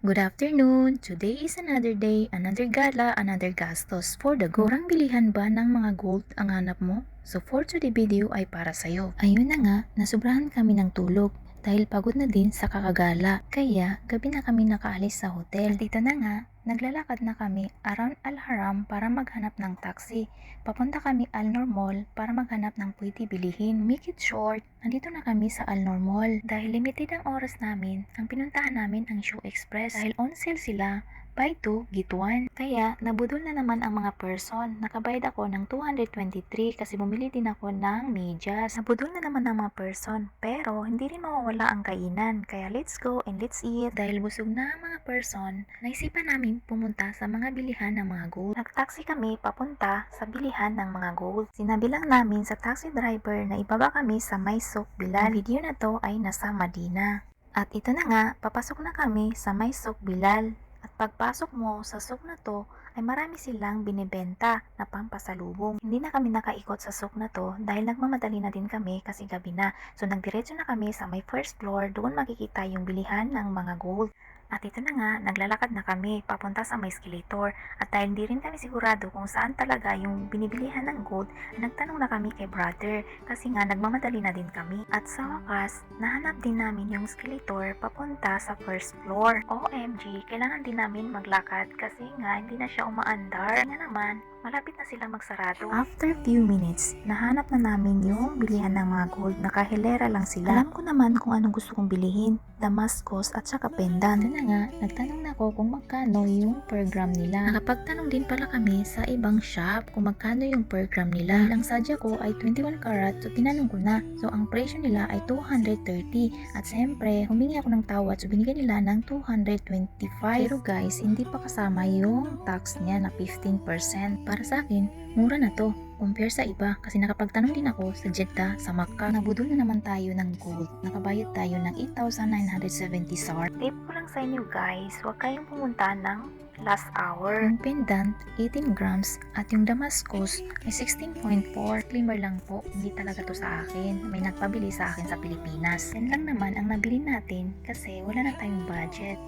Good afternoon! Today is another day, another gala, another gastos. For the go, murang bilihan ba ng mga gold ang hanap mo? So for today video ay para sa'yo. Ayun na nga, nasubrahan kami ng tulog dahil pagod na din sa kakagala. Kaya gabi na kami nakaalis sa hotel. Dito na nga, naglalakad na kami around Al-Haram para maghanap ng taxi. Papunta kami Al-Noor Mall para maghanap ng pwede bilihin. Make it short, nandito na kami sa Al-Noor Mall. Dahil limited ang oras namin, ang pinuntahan namin ang Shoe Express. Dahil on sale sila, buy 2, get 1. Kaya, nabudol na naman ang mga person. Nakabayad ako ng 223 kasi bumili din ako ng medyas. Nabudol na naman ang mga person. Pero, hindi rin mawawala ang kainan. Kaya, let's go and let's eat. Dahil busog na ang mga person, naisipan namin pumunta sa mga bilihan ng mga gold. Nagtaxi kami papunta sa bilihan ng mga gold. Sinabi lang namin sa taxi driver na ibaba kami sa Maysok Bilal. Ang video na to ay nasa Madina. At ito na nga, papasok na kami sa Maysok Bilal. Pagpasok mo sa souk na to, ay marami silang binibenta na pampasalubong. Hindi na kami nakaikot sa souk na to dahil nagmamadali na din kami kasi gabi na. So nagdiretso na kami sa may first floor, doon makikita yung bilihan ng mga gold. At ito na nga, naglalakad na kami papunta sa may escalator. At dahil hindi rin kami sigurado kung saan talaga yung binibilihan ng gold, nagtanong na kami kay brother kasi nga nagmamadali na din kami. At sa wakas, nahanap din namin yung escalator papunta sa first floor. OMG, kailangan din namin maglakad kasi nga hindi na siya umaandar. Nga naman, malapit na silang magsarado. After few minutes, nahanap na namin yung bilihan ng mga gold. Nakahilera lang sila. Alam ko naman kung anong gusto kong bilihin. Damascus at saka pendant. Ito na nga, nagtanong na ako kung magkano yung per gram nila. Nakapagtanong din pala kami sa ibang shop kung magkano yung per gram nila. Ang sadya ko ay 21 karat, so tinanong ko na. So ang presyo nila ay 230. At siyempre, humingi ako ng tawad, so binigyan nila ng 225. Pero guys, hindi pa kasama yung tax niya na 15%. Para sa akin, mura na to compare sa iba kasi nakapagtanong din ako sa Jeddah sa Makkah. Nabudol na naman tayo ng gold. Nakabayad tayo ng 8,970 SAR. Tip ko lang sa inyo guys, huwag kayong pumunta ng last hour. Yung pendant, 18 grams at yung Damascus ay 16.4. Climber lang po, hindi talaga to sa akin. May nagpabili sa akin sa Pilipinas. Yan lang naman ang nabili natin kasi wala na tayong budget.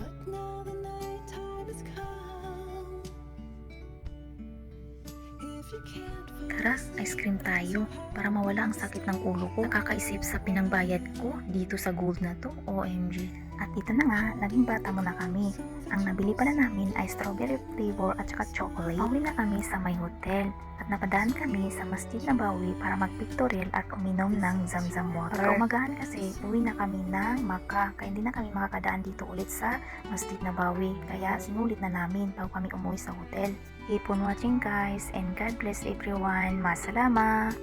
But now the night time has come. Karas, ice cream tayo para mawala ang sakit ng ulo ko. Nakakaisip sa pinangbayad ko dito sa gold na to, OMG. At ito na nga, naging bata mo na kami. Ang nabili pala namin ay strawberry flavor at saka chocolate. Pauwi na kami sa may hotel at napadaan kami sa Masjid Nabawi para magpictorial at uminom ng zamzam water. Pagka umagahan kasi, uwi na kami ng Maka kaya hindi na kami makakadaan dito ulit sa Masjid Nabawi. Kaya sinulit na namin bago kami umuwi sa hotel. Keep on watching guys and God bless everyone. Masalama!